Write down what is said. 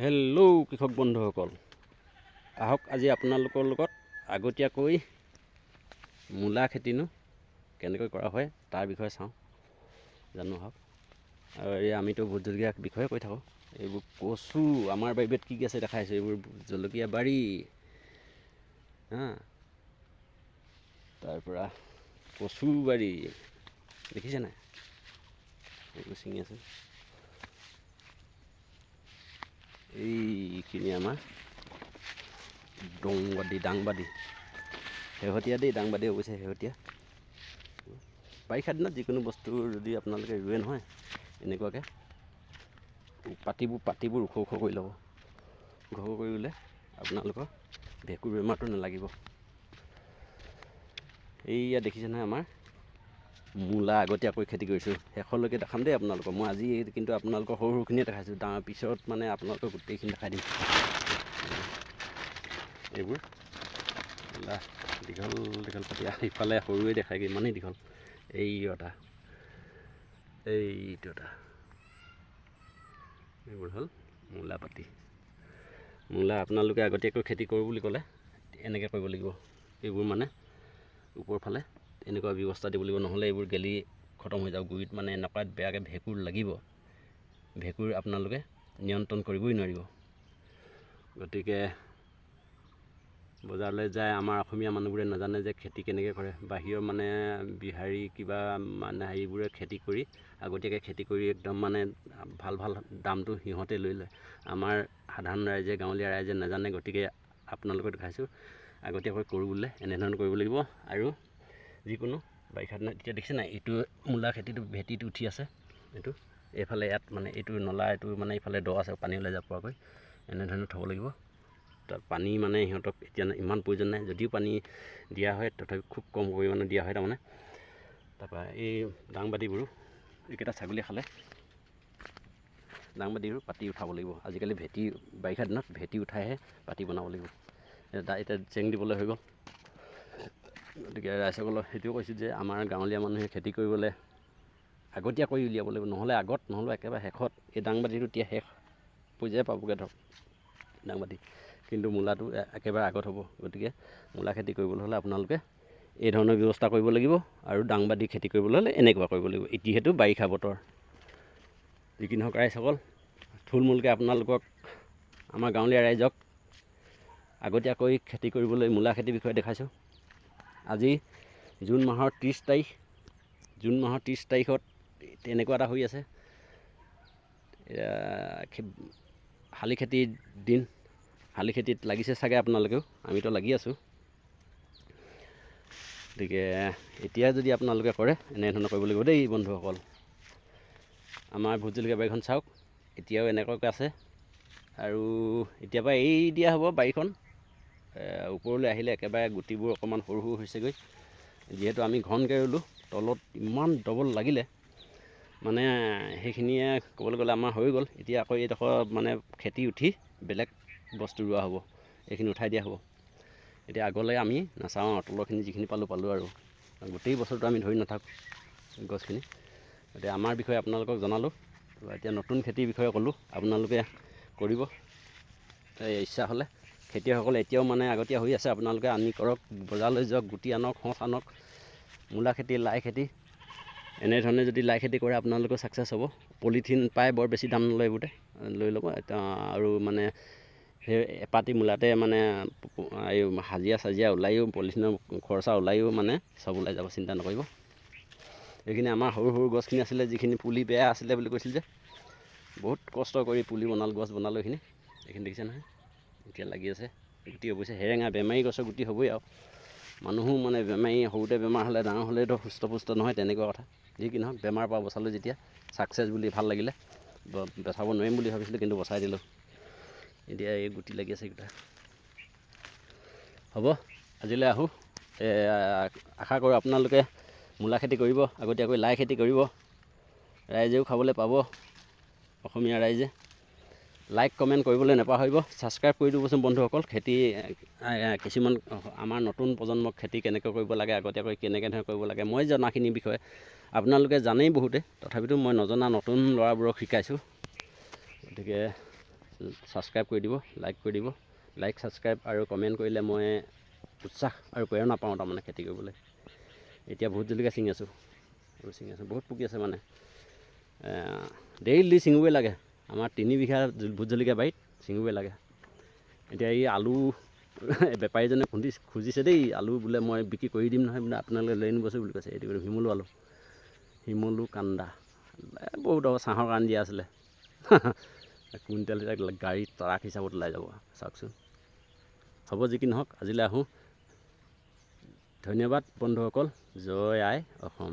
Hello কৃষক বন্ধুসকল আহক আজি আপোনালোকৰ লগত আগতীয়াকৈ মূলা খেতিনো কেনেকৈ কৰা হয় তাৰ বিষয়ে চাওঁ জানো আহক। আৰু এই আমিতো ভোট জলকীয়াৰ বিষয়ে কৈ থাকোঁ এইবোৰ কচু আমাৰ বাৰীত কি কি আছে দেখাইছোঁ এইবোৰ জলকীয়া বাৰী হা তাৰপৰা কচু বাৰী দেখিছে নাই? এইবোৰ ছিঙি আছোঁ। এইখিনি আমাৰ ডংবাদী দাংবাদী। শেহতীয়া দেই দাংবাদী অৱশ্যে শেহতীয়া। বাৰিষা দিনত যিকোনো বস্তু যদি আপোনালোকে ৰুৱে নহয় এনেকুৱাকৈ পাতিবোৰ পাতিবোৰ ওখ ওখ কৰি ল'ব। ওখ কৰি ৰুলে আপোনালোকৰ ভেঁকুৰ বেমাৰটো নালাগিব। এইয়া দেখিছে নহয় আমাৰ মূলা আগতীয়াকৈ খেতি কৰিছোঁ। শেষলৈকে দেখাম দেই আপোনালোকক। মই আজি কিন্তু আপোনালোকৰ সৰু সৰুখিনিয়ে দেখাইছোঁ। ডাঙৰ পিছত মানে আপোনালোকক গোটেইখিনি দেখাই দিম। এইবোৰ। দীঘল দীঘল পাতি। আৰু ইফালে সৰুৱে দেখায়গৈ ইমানেই দীঘল। এই এটা এইটো এটা এইবোৰ হ'ল মূলা পাতি। মূলা আপোনালোকে আগতীয়াকৈ খেতি কৰোঁ বুলি ক'লে এনেকৈ কৰিব লাগিব। এইবোৰ মানে ওপৰ ফালে এনেকুৱা ব্যৱস্থা দিব লাগিব নহ'লে এইবোৰ গেলি খতম হৈ যাব। গুৰিত মানে এনেকুৱাত বেয়াকৈ ভেঁকুৰ লাগিব। ভেঁকুৰ আপোনালোকে নিয়ন্ত্ৰণ কৰিবই নোৱাৰিব। গতিকে বজাৰলৈ যায় আমাৰ অসমীয়া মানুহবোৰে নাজানে যে খেতি কেনেকৈ কৰে। বাহিৰৰ মানে বিহাৰী কিবা মানে হেৰিবোৰে খেতি কৰি আগতীয়াকৈ খেতি কৰি একদম মানে ভাল ভাল দামটো সিহঁতে লৈ লয়। আমাৰ সাধাৰণ ৰাইজে গাঁৱলীয়া ৰাইজে নাজানে। গতিকে আপোনালোকক দেখাইছোঁ আগতীয়াকৈ কৰোঁ বুলিলে এনেধৰণৰ কৰিব লাগিব। আৰু যিকোনো বাৰিষা দিনত এতিয়া দেখিছে নাই এইটো মূলা খেতিটো ভেটিটো উঠি আছে এইটো। এইফালে ইয়াত মানে এইটো নলা এইটো মানে এইফালে দ আছে পানী ওলাই যাব পৰাকৈ এনেধৰণে থ'ব লাগিব। তাত পানী মানে সিহঁতক এতিয়া ইমান প্ৰয়োজন নাই যদিও পানী দিয়া হয় তথাপি খুব কম পৰিমাণে দিয়া হয় তাৰমানে। তাৰপৰা এই দাংবাদীবোৰো এইকেইটা ছাগলীয়ে খালে। দাংবাদীবোৰ পাতি উঠাব লাগিব। আজিকালি ভেটি বাৰিষা দিনত ভেটি উঠাইহে পাতি বনাব লাগিব। এতিয়া জেং দিবলৈ হৈ গ'ল। গতিকে ৰাইজসকলক সেইটোও কৈছোঁ যে আমাৰ গাঁৱলীয়া মানুহে খেতি কৰিবলৈ আগতীয়াকৈ উলিয়াব লাগিব। নহ'লে আগত নহ'লে একেবাৰে শেষত এই দাংবাদীটো এতিয়া শেষ পৰ্যায়ে পাবগৈ ধৰক দাংবাদী কিন্তু মূলাটো একেবাৰে আগত হ'ব। গতিকে মূলা খেতি কৰিবলৈ হ'লে আপোনালোকে এই ধৰণৰ ব্যৱস্থা কৰিব লাগিব আৰু দাংবাদী খেতি কৰিবলৈ হ'লে এনেকুৱা কৰিব লাগিব। এতিয়াতো বাৰিষা বতৰ। যি কি নহওক ৰাইজসকল থুলমূলকৈ আপোনালোকক আমাৰ গাঁৱলীয়া ৰাইজক আগতীয়াকৈ খেতি কৰিবলৈ মূলা খেতিৰ বিষয়ে দেখাইছোঁ। আজি জুন মাহৰ ত্ৰিছ তাৰিখ জুন মাহৰ ত্ৰিছ তাৰিখত তেনেকুৱা এটা হৈ আছে। শালি খেতিৰ দিন শালি খেতিত লাগিছে চাগে আপোনালোকেও আমিতো লাগি আছোঁ। গতিকে এতিয়া যদি আপোনালোকে কৰে এনেধৰণৰ কৰিব লাগিব দেই বন্ধুসকল। আমাৰ ভোট জলকীয়া বাৰীখন চাওক এতিয়াও এনেকুৱাকৈ আছে। আৰু এতিয়াৰ পৰা এৰি দিয়া হ'ব বাৰীখন। ওপৰলৈ আহিলে একেবাৰে গুটিবোৰ অকণমান সৰু সৰু হৈছেগৈ। যিহেতু আমি ঘনকৈ ৰুলোঁ তলত ইমান ডবল লাগিলে মানে সেইখিনিয়ে ক'বলৈ গ'লে আমাৰ হৈ গ'ল। এতিয়া আকৌ এইডোখৰ মানে খেতি উঠি বেলেগ বস্তু ৰোৱা হ'ব এইখিনি উঠাই দিয়া হ'ব। এতিয়া আগলৈ আমি নাচাওঁ আৰু তলৰখিনি যিখিনি পালোঁ পালোঁ আৰু। গোটেই বছৰটো আমি ধৰি নাথাকোঁ গছখিনি। গতিকে আমাৰ বিষয়ে আপোনালোকক জনালোঁ। এতিয়া নতুন খেতিৰ বিষয়ে ক'লোঁ আপোনালোকে কৰিব। ইচ্ছা হ'লে খেতিয়কসকলে এতিয়াও মানে আগতীয়া হৈ আছে। আপোনালোকে আনি কৰক বজাৰলৈ যাওক গুটি আনক সঁচ আনক মূলা খেতি লাই খেতি এনেধৰণে যদি লাই খেতি কৰে আপোনালোকৰ ছাকচেছ হ'ব। পলিথিন পায় বৰ বেছি দাম নলয় এইবোৰতে লৈ ল'ব। আৰু মানে সেই এপাতি মূলাতে মানে এই হাজিৰা চাজিৰা ওলায়ো পলিথিনৰ খৰচা ওলায়ো মানে চব ওলাই যাব চিন্তা নকৰিব। এইখিনি আমাৰ সৰু সৰু গছখিনি আছিলে যিখিনি পুলি বেয়া আছিলে বুলি কৈছিল যে বহুত কষ্ট কৰি পুলি বনালোঁ গছ বনালোঁ এইখিনি। এইখিনি দেখিছে নহয়? এতিয়া লাগি আছে। গুটি অৱশ্যে সেৰেঙা বেমাৰী গছৰ গুটি হ'বই আৰু। মানুহো মানে বেমাৰী সৰুতে বেমাৰ হ'লে ডাঙৰ হ'লেতো সুস্থ পুষ্ট নহয় তেনেকুৱা কথা। যি কি নহওক বেমাৰৰ পৰা বচালোঁ যেতিয়া। ছাকচেছ বুলি ভাল লাগিলে। বচাব নোৱাৰিম বুলি ভাবিছিলোঁ কিন্তু বচাই দিলোঁ। এতিয়া এই গুটি লাগি আছে এইকেইটা হ'ব আজিলৈ আহোঁ। আশা কৰোঁ আপোনালোকে মূলা খেতি কৰিব আগতীয়াকৈ লাই খেতি কৰিব। ৰাইজেও খাবলৈ পাব। অসমীয়া ৰাইজে। লাইক কমেণ্ট কৰিবলৈ নাপাহৰিব ছাবস্ক্ৰাইব কৰি দিবচোন বন্ধুসকল। খেতি কিছুমান আমাৰ নতুন প্ৰজন্মক খেতি কেনেকৈ কৰিব লাগে আগতীয়াকৈ কেনেকৈ ধৰণে কৰিব লাগে মই জনাখিনিৰ বিষয়ে আপোনালোকে জানেই বহুতে। তথাপিতো মই নজনা নতুন ল'ৰাবোৰক শিকাইছোঁ। গতিকে ছাবস্ক্ৰাইব কৰি দিব লাইক কৰি দিব। লাইক ছাবস্ক্ৰাইব আৰু কমেণ্ট কৰিলে মই উৎসাহ আৰু প্ৰেৰণা পাওঁ তাৰমানে খেতি কৰিবলৈ। এতিয়া ভোট জলকীয়া ছিঙি আছোঁ। ছিঙি আছোঁ বহুত পকি আছে মানে। ডেইলি ছিঙিবই লাগে। আমাৰ তিনি বিঘা ভোট জলকীয়া বাৰীত ছিঙিবই লাগে। এতিয়া এই আলু বেপাৰীজনে খুন্দি খুজিছে দেই আলু বোলে মই বিক্ৰী কৰি দিম নহয় বোলে আপোনালোকে লৈ আনিবচোন বুলি কৈছে। এইটো শিমলু আলু। শিমলু কান্দা। বহুত আৰু ছাঁহৰ কাৰণে দিয়া আছিলে। কুইণ্টেল গাড়ী ট্ৰাক হিচাপত ওলাই যাব। চাওকচোন। হ'ব যি কি নহওক আজিলৈ আহোঁ। ধন্যবাদ বন্ধুসকল। জয় আই অসম।